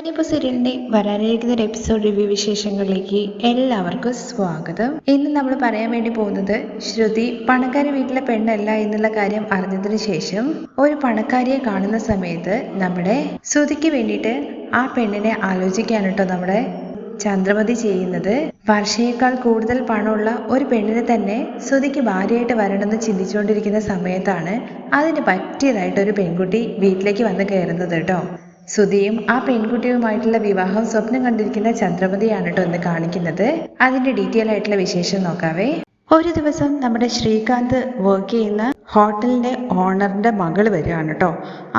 അവനിപ്പോ സീരിയലിന്റെ വരാനിരിക്കുന്ന ഒരു എപ്പിസോഡ് റിവ്യൂ വിശേഷങ്ങളിലേക്ക് എല്ലാവർക്കും സ്വാഗതം. ഇന്ന് നമ്മൾ പറയാൻ വേണ്ടി പോകുന്നത് ശ്രുതി പണക്കാരി വീട്ടിലെ പെണ്ണല്ല എന്നുള്ള കാര്യം അറിഞ്ഞതിന് ശേഷം ഒരു പണക്കാരിയെ കാണുന്ന സമയത്ത് നമ്മുടെ ശ്രുതിക്ക് വേണ്ടിയിട്ട് ആ പെണ്ണിനെ ആലോചിക്കാൻ കേട്ടോ നമ്മുടെ ചന്ദ്രമതി ചെയ്യുന്നത്. വർഷയേക്കാൾ കൂടുതൽ പണമുള്ള ഒരു പെണ്ണിനെ തന്നെ ശ്രുതിക്ക് ഭാര്യയായിട്ട് വരണമെന്ന് ചിന്തിച്ചുകൊണ്ടിരിക്കുന്ന സമയത്താണ് അതിന് പറ്റിയതായിട്ട് ഒരു പെൺകുട്ടി വീട്ടിലേക്ക് വന്ന് കയറുന്നത് കേട്ടോ. സുധിയും ആ പെൺകുട്ടിയുമായിട്ടുള്ള വിവാഹം സ്വപ്നം കണ്ടിരിക്കുന്ന ചന്ദ്രമതിയാണ് കേട്ടോ എന്ന് കാണിക്കുന്നത്. അതിന്റെ ഡീറ്റെയിൽ ആയിട്ടുള്ള വിശേഷം നോക്കാവേ. ഒരു ദിവസം നമ്മുടെ ശ്രീകാന്ത് വർക്ക് ചെയ്യുന്ന ഹോട്ടലിന്റെ ഓണറിന്റെ മകൾ വരികയാണ് കേട്ടോ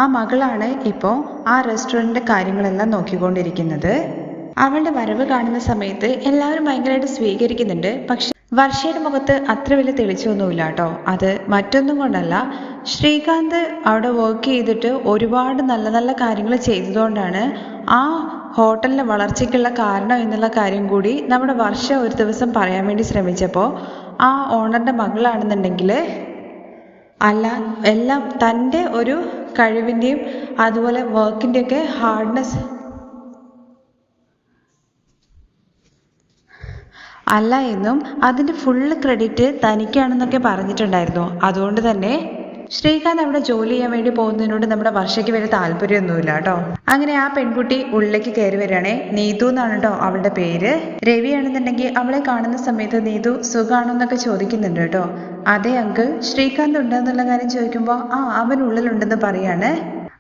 ആ മകളാണ് ഇപ്പോൾ ആ റെസ്റ്റോറന്റിന്റെ കാര്യങ്ങളെല്ലാം നോക്കിക്കൊണ്ടിരിക്കുന്നത്. അവളുടെ വരവ് കാണുന്ന സമയത്ത് എല്ലാവരും ഭയങ്കരമായിട്ട് സ്വീകരിക്കുന്നുണ്ട്. പക്ഷെ വർഷയുടെ മുഖത്ത് അത്ര വലിയ തെളിച്ചൊന്നുമില്ല കേട്ടോ. അത് മറ്റൊന്നും കൊണ്ടല്ല. ശ്രീകാന്ത് അവിടെ വർക്ക് ചെയ്തിട്ട് ഒരുപാട് നല്ല നല്ല കാര്യങ്ങൾ ചെയ്തതുകൊണ്ടാണ് ആ ഹോട്ടലിന്റെ വളർച്ചയ്ക്കുള്ള കാരണം എന്നുള്ള കാര്യം കൂടി നമ്മുടെ വർഷ ഒരു ദിവസം പറയാൻ വേണ്ടി ശ്രമിച്ചപ്പോൾ ആ ഓണറിന്റെ മകളാണെന്നുണ്ടെങ്കിൽ അല്ല എല്ലാം തന്റെ ഒരു കഴിവിന്റെയും അതുപോലെ വർക്കിന്റെയൊക്കെ ഹാർഡ്നെസ് അല്ല എന്നും അതിന്റെ ഫുള്ള് ക്രെഡിറ്റ് തനിക്കാണെന്നൊക്കെ പറഞ്ഞിട്ടുണ്ടായിരുന്നു. അതുകൊണ്ട് തന്നെ ശ്രീകാന്ത് അവിടെ ജോലി ചെയ്യാൻ വേണ്ടി പോകുന്നതിനോട് നമ്മുടെ വർഷയ്ക്ക് വലിയ താല്പര്യമൊന്നുമില്ല കേട്ടോ. അങ്ങനെ ആ പെൺകുട്ടി ഉള്ളിലേക്ക് കയറി വരികയാണേ. നീതു എന്നാണ് കേട്ടോ അവളുടെ പേര്. രവിയാണെന്നുണ്ടെങ്കിൽ അവളെ കാണുന്ന സമയത്ത് നീതു സുഖാണോ എന്നൊക്കെ ചോദിക്കുന്നുണ്ട് കേട്ടോ. അതെ അങ്കിൾ ശ്രീകാന്ത് ഉണ്ടെന്നുള്ള കാര്യം ചോദിക്കുമ്പോൾ ആ അവൻ ഉള്ളിലുണ്ടെന്ന് പറയാണ്.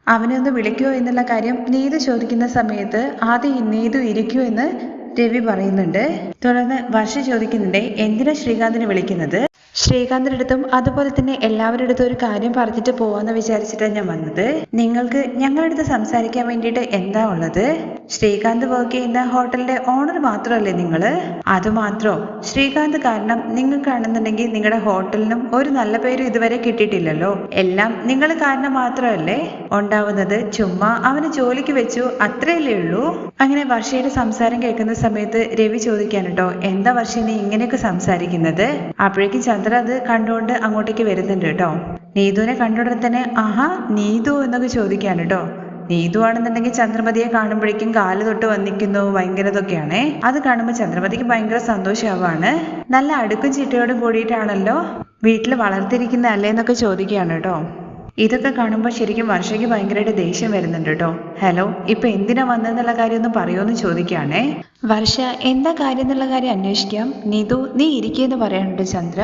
അവനെ ഒന്ന് വിളിക്കുമോ എന്നുള്ള കാര്യം നീതു ചോദിക്കുന്ന സമയത്ത് ആദ്യം നീതു ഇരിക്കൂ എന്ന് രവി പറയുന്നുണ്ട്. തുടർന്ന് വർഷ ചോദിക്കുന്നുണ്ട് എന്തിനാ ശ്രീകാന്തിനെ വിളിക്കുന്നത്? ശ്രീകാന്തിന്റെ അടുത്തും അതുപോലെ തന്നെ എല്ലാവരുടെ അടുത്തും ഒരു കാര്യം പറഞ്ഞിട്ട് പോവാന്ന് വിചാരിച്ചിട്ടാണ് ഞാൻ വന്നത്. നിങ്ങൾക്ക് ഞങ്ങളുടെ അടുത്ത് സംസാരിക്കാൻ വേണ്ടിയിട്ട് എന്താ ഉള്ളത്? ശ്രീകാന്ത് വർക്ക് ചെയ്യുന്ന ഹോട്ടലിന്റെ ഓണർ മാത്രമല്ലേ നിങ്ങൾ അതുമാത്രോ ശ്രീകാന്ത് കാരണം നിങ്ങൾക്കാണെന്നുണ്ടെങ്കിൽ നിങ്ങളുടെ ഹോട്ടലിനും ഒരു നല്ല പേരും ഇതുവരെ കിട്ടിയിട്ടില്ലല്ലോ. എല്ലാം നിങ്ങൾ കാരണം മാത്രമല്ലേ? ഉണ്ടാവുന്നത് ചുമ്മാ അവന് ജോലിക്ക് വെച്ചു അത്രയല്ലേ ഉള്ളൂ? അങ്ങനെ വർഷയുടെ സംസാരം കേൾക്കുന്ന സമയത്ത് രവി ചോദിക്കാൻ കേട്ടോ എന്താ വർഷ നീ ഇങ്ങനെയൊക്കെ സംസാരിക്കുന്നത്? അപ്പോഴേക്കും ചന്ദ്ര അത് കണ്ടുകൊണ്ട് അങ്ങോട്ടേക്ക് വരുന്നുണ്ട് കേട്ടോ നീതുവിനെ കണ്ടുടനെ തന്നെ ആഹാ നീതു എന്നൊക്കെ ചോദിക്കാൻ കേട്ടോ നീതു ആണെന്നുണ്ടെങ്കിൽ ചന്ദ്രമതിയെ കാണുമ്പോഴേക്കും കാൽ തൊട്ട് വന്നിക്കുന്നു ഭയങ്കര ഇതൊക്കെയാണേ. അത് കാണുമ്പോൾ ചന്ദ്രമതിക്ക് ഭയങ്കര സന്തോഷമാവാണ്. നല്ല അടുക്കും ചിട്ടയോടും കൂടിയിട്ടാണല്ലോ വീട്ടിൽ വളർത്തിരിക്കുന്ന അല്ലേ എന്നൊക്കെ ചോദിക്കുകയാണ് കേട്ടോ. ഇതൊക്കെ കാണുമ്പോൾ ശരിക്കും വർഷയ്ക്ക് ഭയങ്കരമായിട്ട് ദേഷ്യം വരുന്നുണ്ട് കേട്ടോ. ഹലോ ഇപ്പൊ എന്തിനാ വന്നെന്നുള്ള കാര്യം ഒന്ന് പറയുമെന്ന് ചോദിക്കുകയാണേ. വർഷ എന്താ കാര്യം എന്നുള്ള കാര്യം അന്വേഷിക്കാം. നീതു നീ ഇരിക്കുന്നു പറയാനുണ്ട് ചന്ദ്ര.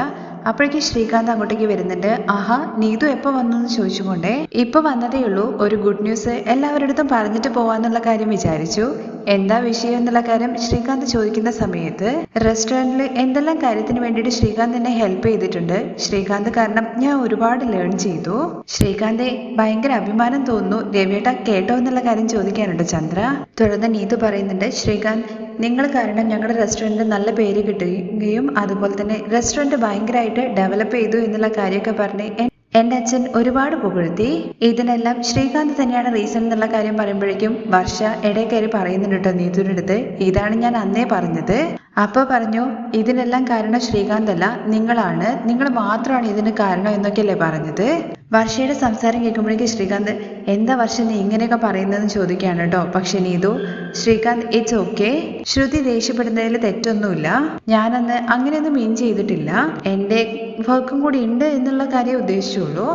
അപ്പോഴേക്കും ശ്രീകാന്ത് അങ്ങോട്ടേക്ക് വരുന്നുണ്ട്. ആഹാ നീതു എപ്പോൾ വന്നു എന്ന് ചോദിച്ചുകൊണ്ടേ ഇപ്പൊ വന്നതേ ഉള്ളൂ. ഒരു ഗുഡ് ന്യൂസ് എല്ലാവരുടെ അടുത്തും പറഞ്ഞിട്ട് പോവാന്നുള്ള കാര്യം വിചാരിച്ചു. എന്താ വിഷയം എന്നുള്ള കാര്യം ശ്രീകാന്ത് ചോദിക്കുന്ന സമയത്ത് റെസ്റ്റോറന്റിൽ എന്തെല്ലാം കാര്യത്തിന് വേണ്ടിയിട്ട് ശ്രീകാന്ത് എന്നെ ഹെൽപ്പ് ചെയ്തിട്ടുണ്ട്. ശ്രീകാന്ത് കാരണം ഞാൻ ഒരുപാട് ലേൺ ചെയ്തു. ശ്രീകാന്തെ ഭയങ്കര അഭിമാനം തോന്നുന്നു രവിയേട്ട കേട്ടോ എന്നുള്ള കാര്യം ചോദിക്കാനുണ്ട് ചന്ദ്ര. തുടർന്ന് നീതു പറയുന്നുണ്ട് ശ്രീകാന്ത് നിങ്ങൾ കാരണം ഞങ്ങളുടെ റെസ്റ്റോറന്റിന് നല്ല പേര് കിട്ടുകയും അതുപോലെ തന്നെ റെസ്റ്റോറന്റ് ഭയങ്കരമായിട്ട് ഡെവലപ്പ് ചെയ്തു എന്നുള്ള കാര്യമൊക്കെ പറഞ്ഞ് എൻ- എന്റെ അച്ഛൻ ഒരുപാട് പുകഴ്ത്തി. ഇതിനെല്ലാം ശ്രീകാന്ത് തന്നെയാണ് റീസൺ എന്നുള്ള കാര്യം പറയുമ്പോഴേക്കും വർഷ ഇടയിൽ പറയുന്നുണ്ട് കേട്ടോ നീതുവിന്റെ അടുത്ത്. ഇതാണ് ഞാൻ അന്നേ പറഞ്ഞത്. അപ്പോൾ പറഞ്ഞു ഇതിനെല്ലാം കാരണം ശ്രീകാന്ത് അല്ല നിങ്ങളാണ്. നിങ്ങൾ മാത്രമാണ് ഇതിന് കാരണം എന്നൊക്കെയല്ലേ പറഞ്ഞത്. വർഷയുടെ സംസാരം കേൾക്കുമ്പോഴേക്ക് ശ്രീകാന്ത് എന്താ വർഷ നീ ഇങ്ങനെയൊക്കെ പറയുന്നതെന്ന് ചോദിക്കുകയാണ് കേട്ടോ. പക്ഷെ നീതു ശ്രീകാന്ത് ഇറ്റ്സ് ഓക്കെ ശ്രുതി ദേഷ്യപ്പെടുന്നതിൽ തെറ്റൊന്നുമില്ല. ഞാനന്ന് അങ്ങനെയൊന്നും മീൻ ചെയ്തിട്ടില്ല. എന്റെ വർക്കും കൂടി ഉണ്ട് എന്നുള്ള കാര്യം ഉദ്ദേശിച്ചുള്ളൂ.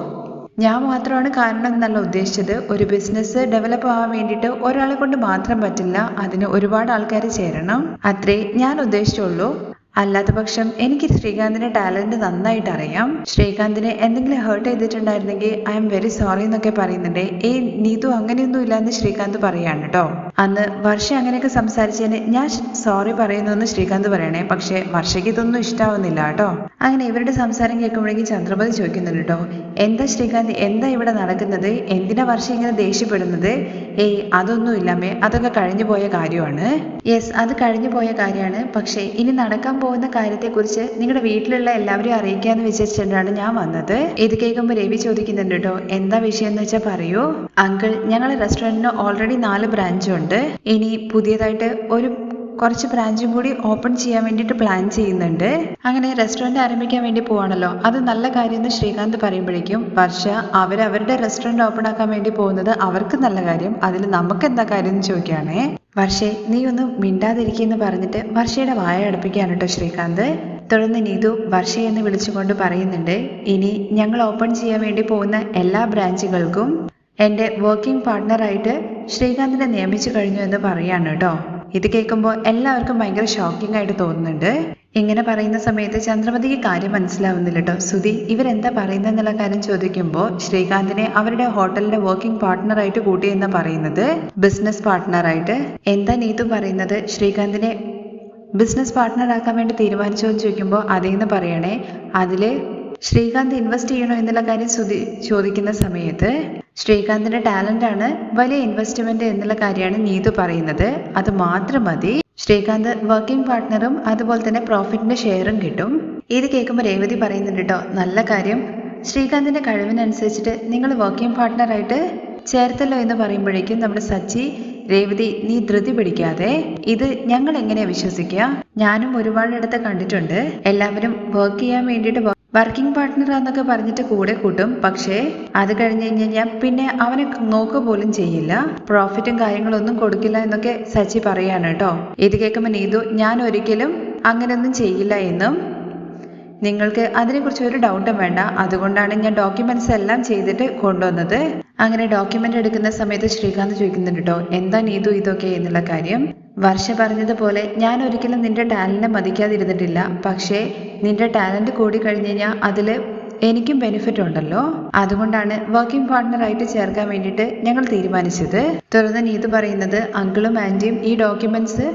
ഞാൻ മാത്രമാണ് കാരണം എന്നല്ല ഉദ്ദേശിച്ചത്. ഒരു ബിസിനസ് ഡെവലപ്പ് ആവാൻ വേണ്ടിയിട്ട് ഒരാളെ കൊണ്ട് മാത്രം പറ്റില്ല. അതിന് ഒരുപാട് ആൾക്കാർ ചേരണം. അത്രേ ഞാൻ ഉദ്ദേശിച്ചുള്ളൂ. അല്ലാത്ത പക്ഷം എനിക്ക് ശ്രീകാന്തിന്റെ ടാലന്റ് നന്നായിട്ട് അറിയാം ശ്രീകാന്തിനെ എന്തെങ്കിലും ഹേർട്ട് ചെയ്തിട്ടുണ്ടായിരുന്നെങ്കിൽ ഐ എം വെരി സോറി എന്നൊക്കെ പറയുന്നുണ്ട്. ഏയ് നീതു അങ്ങനെയൊന്നും ഇല്ല എന്ന് ശ്രീകാന്ത് പറയാണ് കേട്ടോ അന്ന് വർഷ അങ്ങനെയൊക്കെ സംസാരിച്ചതിന് ഞാൻ സോറി പറയുന്നു എന്ന് ശ്രീകാന്ത് പറയണേ. പക്ഷെ വർഷയ്ക്ക് ഇതൊന്നും ഇഷ്ടാവുന്നില്ല കേട്ടോ അങ്ങനെ ഇവരുടെ സംസാരം കേൾക്കുമ്പോഴേക്കും ചന്ദ്രപതി ചോദിക്കുന്നുണ്ട് കേട്ടോ എന്താ ശ്രീകാന്ത് എന്താ ഇവിടെ നടക്കുന്നത്? എന്തിനാ വർഷ ഇങ്ങനെ ദേഷ്യപ്പെടുന്നത്? ഏയ് അതൊന്നും ഇല്ലമ്മേ അതൊക്കെ കഴിഞ്ഞു പോയ കാര്യമാണ്. യെസ് അത് കഴിഞ്ഞു പോയ കാര്യമാണ്. പക്ഷേ ഇനി നടക്കാൻ പോകുന്ന കാര്യത്തെക്കുറിച്ച് നിങ്ങളുടെ വീട്ടിലുള്ള എല്ലാവരെയും അറിയിക്കാന്ന് വിചാരിച്ചിട്ടാണ് ഞാൻ വന്നത്. ഇത് കേൾക്കുമ്പോൾ രവി ചോദിക്കുന്നുണ്ട് കേട്ടോ എന്താ വിഷയം എന്ന് വെച്ചാൽ പറയൂ. അങ്കിൾ ഞങ്ങളുടെ റെസ്റ്റോറന്റിന് ഓൾറെഡി നാല് ബ്രാഞ്ച് ഉണ്ട്. ഇനി പുതിയതായിട്ട് ഒരു കുറച്ച് ബ്രാഞ്ചും കൂടി ഓപ്പൺ ചെയ്യാൻ വേണ്ടിയിട്ട് പ്ലാൻ ചെയ്യുന്നുണ്ട്. അങ്ങനെ റെസ്റ്റോറന്റ് ആരംഭിക്കാൻ വേണ്ടി പോവാണല്ലോ. അത് നല്ല കാര്യം എന്ന് ശ്രീകാന്ത് പറയുമ്പോഴേക്കും വർഷ അവരവരുടെ റെസ്റ്റോറന്റ് ഓപ്പൺ ആക്കാൻ വേണ്ടി പോകുന്നത് അവർക്ക് നല്ല കാര്യം അതിൽ നമുക്ക് എന്താ കാര്യം എന്ന് ചോദിക്കുകയാണേ. വർഷേ നീ ഒന്ന് മിണ്ടാതിരിക്കുമെന്ന് പറഞ്ഞിട്ട് വർഷയുടെ വായ അടപ്പിക്കുകയാണ് കേട്ടോ ശ്രീകാന്ത്. തുടർന്ന് നീതു വർഷ എന്ന് വിളിച്ചുകൊണ്ട് പറയുന്നുണ്ട് ഇനി ഞങ്ങൾ ഓപ്പൺ ചെയ്യാൻ വേണ്ടി പോകുന്ന എല്ലാ ബ്രാഞ്ചുകൾക്കും എന്റെ വർക്കിംഗ് പാർട്ട്ണറായിട്ട് ശ്രീകാന്തിനെ നിയമിച്ചു കഴിഞ്ഞു എന്ന് പറയാണ് കേട്ടോ. ഇത് കേൾക്കുമ്പോൾ എല്ലാവർക്കും ഭയങ്കര ഷോക്കിംഗ് ആയിട്ട് തോന്നുന്നുണ്ട്. ഇങ്ങനെ പറയുന്ന സമയത്ത് ചന്ദ്രമതിക്ക് കാര്യം മനസ്സിലാവുന്നില്ല കേട്ടോ സുധി ഇവരെന്താ പറയുന്നതെന്നുള്ള കാര്യം ചോദിക്കുമ്പോൾ ശ്രീകാന്തിനെ അവരുടെ ഹോട്ടലിന്റെ വർക്കിംഗ് പാർട്ട്ണറായിട്ട് എന്ന് പറയുന്നത്. ബിസിനസ് പാർട്ട്ണറായിട്ട് എന്താ നീതു പറയുന്നത്? ശ്രീകാന്തിനെ ബിസിനസ് പാർട്ട്ണറാക്കാൻ വേണ്ടി തീരുമാനിച്ചോ എന്ന് ചോദിക്കുമ്പോൾ അതേന്ന് പറയണേ അതിൽ ശ്രീകാന്ത് ഇൻവെസ്റ്റ് ചെയ്യണോ എന്നുള്ള കാര്യം ചോദിക്കുന്ന സമയത്ത് ശ്രീകാന്തിന്റെ ടാലന്റ് ആണ് വലിയ ഇൻവെസ്റ്റ്മെന്റ് എന്നുള്ള കാര്യമാണ് നീതു പറയുന്നത്. അത് മാത്രം മതി. ശ്രീകാന്ത് വർക്കിംഗ് പാർട്ട്ണറും അതുപോലെ തന്നെ പ്രോഫിറ്റിന്റെ ഷെയറും കിട്ടും. ഇത് കേൾക്കുമ്പോൾ രേവതി പറയുന്നുണ്ട് കേട്ടോ നല്ല കാര്യം. ശ്രീകാന്തിന്റെ കഴിവിനനുസരിച്ചിട്ട് നിങ്ങൾ വർക്കിംഗ് പാർട്ട്ണറായിട്ട് ചേർത്തല്ലോ എന്ന് പറയുമ്പോഴേക്കും നമ്മുടെ സച്ചി രേവതി നീ ധൃതി പിടിക്കാതെ ഇത് ഞങ്ങൾ എങ്ങനെയാ വിശ്വസിക്കുക? ഞാനും ഒരുപാടിടത്ത് കണ്ടിട്ടുണ്ട്. എല്ലാവരും വർക്ക് ചെയ്യാൻ വേണ്ടിയിട്ട് വർക്കിംഗ് പാർട്ട്ണർ എന്നൊക്കെ പറഞ്ഞിട്ട് കൂടെ കൂട്ടും. പക്ഷേ അത് കഴിഞ്ഞ് കഴിഞ്ഞ് പിന്നെ അവനെ നോക്കുക പോലും ചെയ്യില്ല. പ്രോഫിറ്റും കാര്യങ്ങളൊന്നും കൊടുക്കില്ല എന്നൊക്കെ സച്ചി പറയാണ് കേട്ടോ. ഇത് കേൾക്കുമ്പോൾ നീതു ഞാൻ ഒരിക്കലും അങ്ങനെയൊന്നും ചെയ്യില്ല എന്നും. നിങ്ങൾക്ക് അതിനെക്കുറിച്ച് ഒരു ഡൗട്ടും വേണ്ട. അതുകൊണ്ടാണ് ഞാൻ ഡോക്യുമെന്റ്സ് എല്ലാം ചെയ്തിട്ട് കൊണ്ടുവന്നത്. അങ്ങനെ ഡോക്യുമെന്റ് എടുക്കുന്ന സമയത്ത് ശ്രീകാന്ത് ചോദിക്കുന്നുണ്ട് കേട്ടോ എന്താ നീതു ഇതൊക്കെ എന്നുള്ള കാര്യം? വർഷ പറഞ്ഞതുപോലെ ഞാൻ ഒരിക്കലും നിന്റെ ടാലന്റിനെ മതിക്കാതിരുന്നിട്ടില്ല. പക്ഷേ നിന്റെ ടാലന്റ് കൂടി കഴിഞ്ഞ് കഴിഞ്ഞാൽ അതിൽ എനിക്കും ബെനിഫിറ്റ് ഉണ്ടല്ലോ. അതുകൊണ്ടാണ് വർക്കിംഗ് പാർട്ട്ണറായിട്ട് ചേർക്കാൻ വേണ്ടിയിട്ട് ഞങ്ങൾ തീരുമാനിച്ചത്. തുടർന്ന് നീതു പറയുന്നത് അങ്കിളും ആന്റിയും ഈ ഡോക്യുമെന്റ്സ്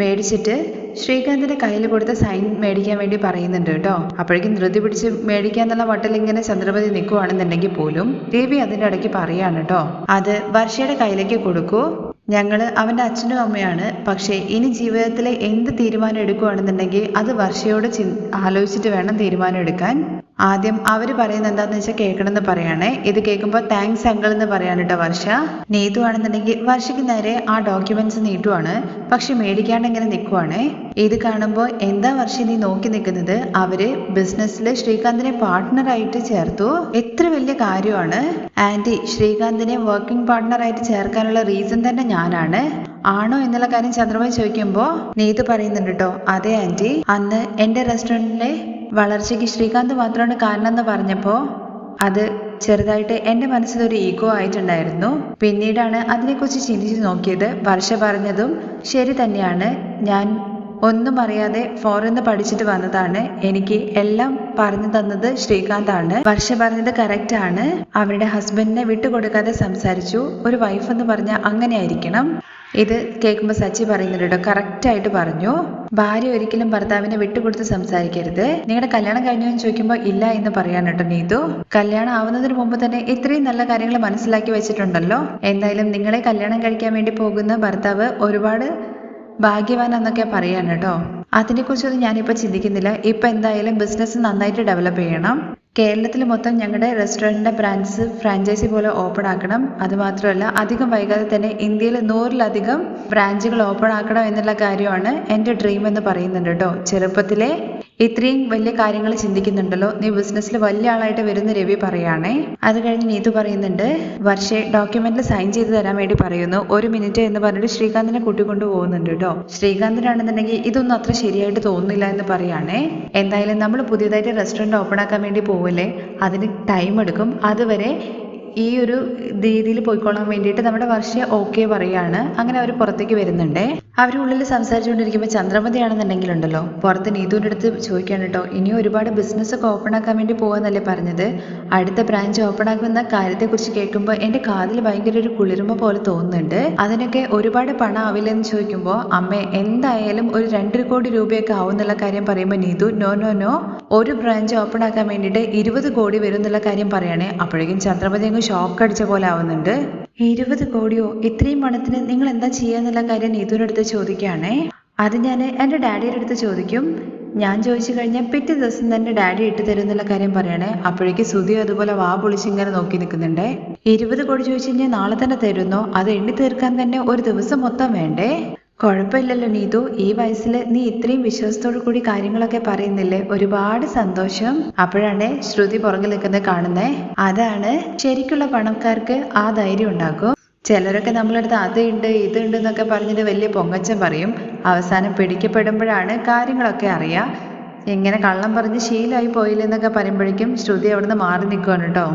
മേടിച്ചിട്ട് ശ്രീകാന്തിന്റെ കയ്യിൽ കൊടുത്ത സൈൻ മേടിക്കാൻ വേണ്ടി പറയുന്നുണ്ട് കേട്ടോ. അപ്പോഴേക്കും ധൃതി പിടിച്ച് മേടിക്കാന്നുള്ള വട്ടൽ ഇങ്ങനെ ചന്ദ്രപതി നിൽക്കുവാണെന്നുണ്ടെങ്കിൽ പോലും ദേവി അതിന്റെ ഇടയ്ക്ക് പറയാണ് കേട്ടോ. അത് വർഷയുടെ കയ്യിലേക്ക് കൊടുക്കൂ. ഞങ്ങൾ അവന്റെ അച്ഛനും അമ്മയാണ്. പക്ഷേ ഇനി ജീവിതത്തിലെ എന്ത് തീരുമാനം എടുക്കുകയാണെന്നുണ്ടെങ്കിൽ അത് വർഷയോട് ചി ആലോചിച്ചിട്ട് വേണം തീരുമാനം എടുക്കാൻ. ആദ്യം അവർ പറയുന്നത് എന്താന്ന് വെച്ചാൽ കേൾക്കണമെന്ന് പറയണേ. ഇത് കേൾക്കുമ്പോൾ താങ്ക്സ് അങ്കിൾ എന്ന് പറയാണ് കേട്ടോ വർഷ. നീതു ആണെന്നുണ്ടെങ്കിൽ വർഷയ്ക്ക് നേരെ ആ ഡോക്യുമെന്റ്സ് നീട്ടുവാണ്. പക്ഷെ മേടിക്കാണ്ട് ഇങ്ങനെ നിൽക്കുവാണേ ഇത് കാണുമ്പോൾ എന്താ വർഷ നീ നോക്കി നിൽക്കുന്നത്? അവർ ബിസിനസ്സിൽ ശ്രീകാന്തിനെ പാർട്ട്ണറായിട്ട് ചേർത്തു. എത്ര വലിയ കാര്യമാണ്. ആന്റി ശ്രീകാന്തിനെ വർക്കിംഗ് പാർട്ട്ണറായിട്ട് ചേർക്കാനുള്ള റീസൺ തന്നെ ഞാനാണ്. ആണോ എന്നുള്ള കാര്യം ചന്ദ്രബായി ചോദിക്കുമ്പോൾ നീതു പറയുന്നുണ്ട് കേട്ടോ അതെ ആന്റി. അന്ന് എന്റെ റെസ്റ്റോറന്റിലെ വളർച്ചയ്ക്ക് ശ്രീകാന്ത് മാത്രമാണ് കാരണം എന്ന് പറഞ്ഞപ്പോൾ അത് ചെറുതായിട്ട് എന്റെ മനസ്സിലൊരു ഈഗോ ആയിട്ടുണ്ടായിരുന്നു. പിന്നീടാണ് അതിനെക്കുറിച്ച് ചിന്തിച്ച് നോക്കിയത്. വർഷ പറഞ്ഞതും ശരി തന്നെയാണ്. ഞാൻ ഒന്നും അറിയാതെ ഫോറിന്ന് പഠിച്ചിട്ട് വന്നതാണ്. എനിക്ക് എല്ലാം പറഞ്ഞു തന്നത് ശ്രീകാന്താണ് വർഷ പറഞ്ഞത് കറക്റ്റ് ആണ്. അവരുടെ ഹസ്ബൻഡിനെ വിട്ടുകൊടുക്കാതെ സംസാരിച്ചു. ഒരു വൈഫ് എന്ന് പറഞ്ഞാൽ അങ്ങനെ ആയിരിക്കണം. ഇത് കേൾക്കുമ്പോൾ സച്ചി പറയുന്നുണ്ട് കേട്ടോ കറക്റ്റ് ആയിട്ട് പറഞ്ഞു. ഭാര്യ ഒരിക്കലും ഭർത്താവിനെ വിട്ടുകൊടുത്ത് സംസാരിക്കരുത്. നിങ്ങളുടെ കല്യാണം കഴിഞ്ഞു എന്ന് ചോദിക്കുമ്പോൾ ഇല്ല എന്ന് പറയാൻ കേട്ടോ നീതു. കല്യാണം ആവുന്നതിന് മുമ്പ് തന്നെ ഇത്രയും നല്ല കാര്യങ്ങൾ മനസ്സിലാക്കി വെച്ചിട്ടുണ്ടല്ലോ. എന്തായാലും നിങ്ങളെ കല്യാണം കഴിക്കാൻ വേണ്ടി പോകുന്ന ഭർത്താവ് ഒരുപാട് ഭാഗ്യവാൻ എന്നൊക്കെ പറയാണ് കേട്ടോ. അതിനെക്കുറിച്ചൊന്നും ഞാനിപ്പോൾ ചിന്തിക്കുന്നില്ല. ഇപ്പം എന്തായാലും ബിസിനസ് നന്നായിട്ട് ഡെവലപ്പ് ചെയ്യണം. കേരളത്തിൽ മൊത്തം ഞങ്ങളുടെ റെസ്റ്റോറന്റിന്റെ ബ്രാഞ്ചസ് ഫ്രാഞ്ചൈസി പോലെ ഓപ്പൺ ആക്കണം. അതുമാത്രമല്ല അധികം വൈകാതെ തന്നെ ഇന്ത്യയിൽ നൂറിലധികം ബ്രാഞ്ചുകൾ ഓപ്പൺ ആക്കണം എന്നുള്ള കാര്യമാണ് എന്റെ ഡ്രീം എന്ന് പറയുന്നുണ്ട് കേട്ടോ. ചെറുപ്പത്തിലെ ഇത്രയും വലിയ കാര്യങ്ങൾ ചിന്തിക്കുന്നുണ്ടല്ലോ. നീ ബിസിനസ്സിൽ വലിയ ആളായിട്ട് വരുന്ന രവി പറയുകയാണേ അത് കഴിഞ്ഞ് നീതു പറയുന്നുണ്ട് വർഷേ ഡോക്യുമെന്റിൽ സൈൻ ചെയ്ത് തരാൻ വേണ്ടി പറയുന്നു. ഒരു മിനിറ്റ് എന്ന് പറഞ്ഞിട്ട് ശ്രീകാന്തിനെ കൂട്ടിക്കൊണ്ട് പോകുന്നുണ്ട് കേട്ടോ ശ്രീകാന്തിനാണെന്നുണ്ടെങ്കിൽ ഇതൊന്നും അത്ര ശരിയായിട്ട് തോന്നുന്നില്ല എന്ന് പറയുകയാണേ എന്തായാലും നമ്മൾ പുതിയതായിട്ട് റെസ്റ്റോറന്റ് ഓപ്പൺ ആക്കാൻ വേണ്ടി പോവില്ലേ? അതിന് ടൈം എടുക്കും. അതുവരെ ഈ ഒരു രീതിയിൽ പോയിക്കൊള്ളാൻ വേണ്ടിയിട്ട് നമ്മുടെ വർഷ ഓക്കെ പറയാണ്. അങ്ങനെ അവർ പുറത്തേക്ക് വരുന്നുണ്ട്. അവർ ഉള്ളിൽ ചന്ദ്രമതി ആണെന്നുണ്ടെങ്കിലുണ്ടല്ലോ പുറത്ത് നീതുവിന്റെ അടുത്ത് ചോദിക്കാൻ കേട്ടോ ഇനിയും ഒരുപാട് ബിസിനസ് ഒക്കെ ഓപ്പൺ ആക്കാൻ വേണ്ടി പോകാന്നല്ലേ പറഞ്ഞത്? അടുത്ത ബ്രാഞ്ച് ഓപ്പൺ ആക്കുമെന്ന കാര്യത്തെക്കുറിച്ച് കേൾക്കുമ്പോൾ എന്റെ കാതിൽ ഭയങ്കര ഒരു കുളിർമ പോലെ തോന്നുന്നുണ്ട്. അതിനൊക്കെ ഒരുപാട് പണം ആവില്ലെന്ന് ചോദിക്കുമ്പോൾ അമ്മ എന്തായാലും ഒരു രണ്ടര കോടി രൂപയൊക്കെ ആവും എന്നുള്ള കാര്യം പറയുമ്പോൾ നീതു നോ നോ നോ. ഒരു ബ്രാഞ്ച് ഓപ്പൺ ആക്കാൻ വേണ്ടിയിട്ട് ഇരുപത് കോടി വരും എന്നുള്ള കാര്യം പറയണേ അപ്പോഴേക്കും ഛത്രപതി അങ്ങ് ഷോക്ക് അടിച്ച പോലെ ആവുന്നുണ്ട്. ഇരുപത് കോടിയോ? ഇത്രയും പണത്തിന് നിങ്ങൾ എന്താ ചെയ്യാന്നുള്ള കാര്യം നീതുവിന്റെ അടുത്ത് ചോദിക്കുകയാണേ. അത് ഞാൻ എന്റെ ഡാഡിയുടെ അടുത്ത് ചോദിക്കും. ഞാൻ ചോദിച്ചു കഴിഞ്ഞാൽ പിറ്റേ ദിവസം തന്നെ ഡാഡി ഇട്ട് തരും എന്നുള്ള കാര്യം പറയണേ. അപ്പോഴേക്ക് സുധി അതുപോലെ വാ പൊളിച്ച് ഇങ്ങനെ നോക്കി നിൽക്കുന്നുണ്ടേ. ഇരുപത് കോടി ചോദിച്ചു കഴിഞ്ഞാൽ നാളെ തന്നെ തരുന്നോ അത് എണ്ണി തീർക്കാൻ തന്നെ ഒരു ദിവസം മൊത്തം വേണ്ടേ? കുഴപ്പമില്ലല്ലോ നീതു. ഈ വയസ്സിൽ നീ ഇത്രയും വിശ്വാസത്തോടു കൂടി കാര്യങ്ങളൊക്കെ പറയുന്നില്ലേ? ഒരുപാട് സന്തോഷം. അപ്പോഴാണ് ശ്രുതി പുറകിൽ നിൽക്കുന്നത് കാണുന്നേ. അതാണ്. ശരിക്കുള്ള പണക്കാർക്ക് ആ ധൈര്യം ഉണ്ടാക്കും. ചിലരൊക്കെ നമ്മളടുത്ത് അത് ഉണ്ട് ഇത് ഉണ്ട് എന്നൊക്കെ പറഞ്ഞിട്ട് വലിയ പൊങ്ങച്ചം പറയും. അവസാനം പിടിക്കപ്പെടുമ്പോഴാണ് കാര്യങ്ങളൊക്കെ അറിയാം. എങ്ങനെ കള്ളം പറഞ്ഞ് ശീലമായി പോയില്ലെന്നൊക്കെ പറയുമ്പോഴേക്കും ശ്രുതി അവിടുന്ന് മാറി നിൽക്കുകയാണ് കേട്ടോ.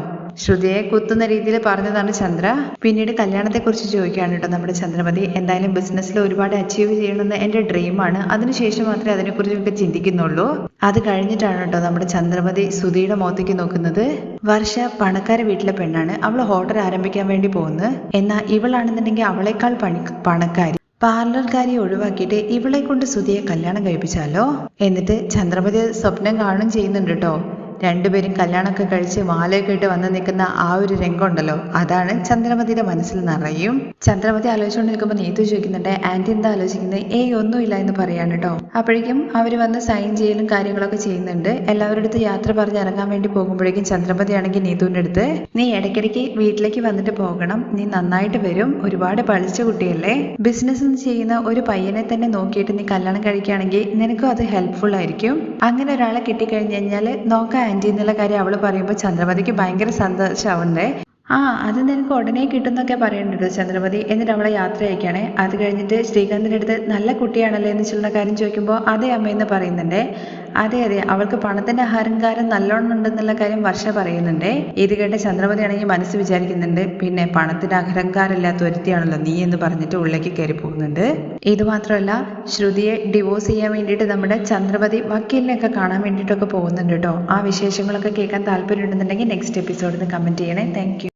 ശ്രുതിയെ കുത്തുന്ന രീതിയിൽ പറഞ്ഞതാണ് ചന്ദ്ര. പിന്നീട് കല്യാണത്തെക്കുറിച്ച് ചോദിക്കുകയാണ് കേട്ടോ നമ്മുടെ ചന്ദ്രമതി. എന്തായാലും ബിസിനസ്സിൽ ഒരുപാട് അച്ചീവ് ചെയ്യണമെന്ന് എന്റെ ഡ്രീമാണ് അതിനുശേഷം മാത്രമേ അതിനെക്കുറിച്ചൊക്കെ ചിന്തിക്കുന്നുള്ളൂ. അത് കഴിഞ്ഞിട്ടാണ് കേട്ടോ നമ്മുടെ ചന്ദ്രമതി സുധിയുടെ മുഖത്തേക്ക് നോക്കുന്നത്. വർഷ പണക്കാര വീട്ടിലെ പെണ്ണാണ്. അവൾ ഹോട്ടൽ ആരംഭിക്കാൻ വേണ്ടി പോകുന്നത് എന്നാൽ ഇവളാണെന്നുണ്ടെങ്കിൽ അവളെക്കാൾ പണി പണക്കാരി. പാർലർകാരി ഒഴിവാക്കിയിട്ട് ഇവളെ കൊണ്ട് സുധിയെ കല്യാണം കഴിപ്പിച്ചാലോ? എന്നിട്ട് ചന്ദ്രമതി സ്വപ്നം കാണും ചെയ്യുന്നുണ്ട് കേട്ടോ. രണ്ടുപേരും കല്യാണമൊക്കെ കഴിച്ച് മാലയൊക്കെ ഇട്ട് വന്ന് നിൽക്കുന്ന ആ ഒരു രംഗമുണ്ടല്ലോ. അതാണ് ചന്ദ്രമതിയുടെ മനസ്സിൽ നിറയും. ചന്ദ്രമതി ആലോചിച്ചുകൊണ്ട് നിൽക്കുമ്പോൾ നീതു ചോദിക്കുന്നുണ്ട് ആന്റി എന്താ ആലോചിക്കുന്നത്? ഏയ് ഒന്നുമില്ല എന്ന് പറയാണ് കേട്ടോ. അപ്പോഴേക്കും അവർ വന്ന് സൈൻ ചെയ്യലും കാര്യങ്ങളൊക്കെ ചെയ്യുന്നുണ്ട്. എല്ലാവരുടെ അടുത്ത് യാത്ര പറഞ്ഞ് ഇറങ്ങാൻ വേണ്ടി പോകുമ്പോഴേക്കും ചന്ദ്രമതി ആണെങ്കിൽ നീതുവിന്റെ അടുത്ത് നീ ഇടയ്ക്കിടയ്ക്ക് വീട്ടിലേക്ക് വന്നിട്ട് പോകണം. നീ നന്നായിട്ട് വരും. ഒരുപാട് പഠിച്ച കുട്ടിയല്ലേ. ബിസിനസ് ചെയ്യുന്ന ഒരു പയ്യനെ തന്നെ നോക്കിയിട്ട് നീ കല്യാണം കഴിക്കുകയാണെങ്കിൽ നിനക്കും അത് ഹെൽപ്ഫുൾ ആയിരിക്കും. അങ്ങനെ ഒരാളെ കിട്ടിക്കഴിഞ്ഞ് കഴിഞ്ഞാൽ നോക്കാം ആന്റി എന്നുള്ള കാര്യം അവൾ പറയുമ്പോൾ ചന്ദ്രമതിക്ക് ഭയങ്കര സന്തോഷമാവുന്നേ ആ അത് നിനക്ക് ഉടനെ കിട്ടുന്നൊക്കെ പറയുന്നുണ്ട് ചന്ദ്രമതി. എന്നിട്ട് അവളെ യാത്ര അയക്കുകയാണേ അത് കഴിഞ്ഞിട്ട് ശ്രീകാന്തിന്റെ അടുത്ത് നല്ല കുട്ടിയാണല്ലേ എന്ന് ചൊല്ലുന്ന കാര്യം ചോദിക്കുമ്പോൾ അതെ അമ്മയെന്ന് പറയുന്നുണ്ട്. അതെ അതെ. അവൾക്ക് പണത്തിന്റെ അഹങ്കാരം നല്ലോണം ഉണ്ടെന്നുള്ള കാര്യം വർഷ പറയുന്നുണ്ട്. ഇത് കേട്ട് ചന്ദ്രമതി ആണെങ്കിൽ മനസ്സ് വിചാരിക്കുന്നുണ്ട്. പിന്നെ പണത്തിന്റെ അഹങ്കാരമില്ലാത്ത ഒരുത്തിയാണല്ലോ നീ എന്ന് പറഞ്ഞിട്ട് ഉള്ളിലേക്ക് കയറി പോകുന്നുണ്ട്. ഇത് മാത്രമല്ല ശ്രുതിയെ ഡിവോഴ്സ് ചെയ്യാൻ വേണ്ടിയിട്ട് നമ്മുടെ ചന്ദ്രമതി വക്കീലിനെയൊക്കെ കാണാൻ വേണ്ടിയിട്ടൊക്കെ പോകുന്നുണ്ട് കേട്ടോ. ആ വിശേഷങ്ങളൊക്കെ കേൾക്കാൻ താല്പര്യം ഉണ്ടെന്നുണ്ടെങ്കിൽ നെക്സ്റ്റ് എപ്പിസോഡിൽ കമന്റ് ചെയ്യണേ. താങ്ക്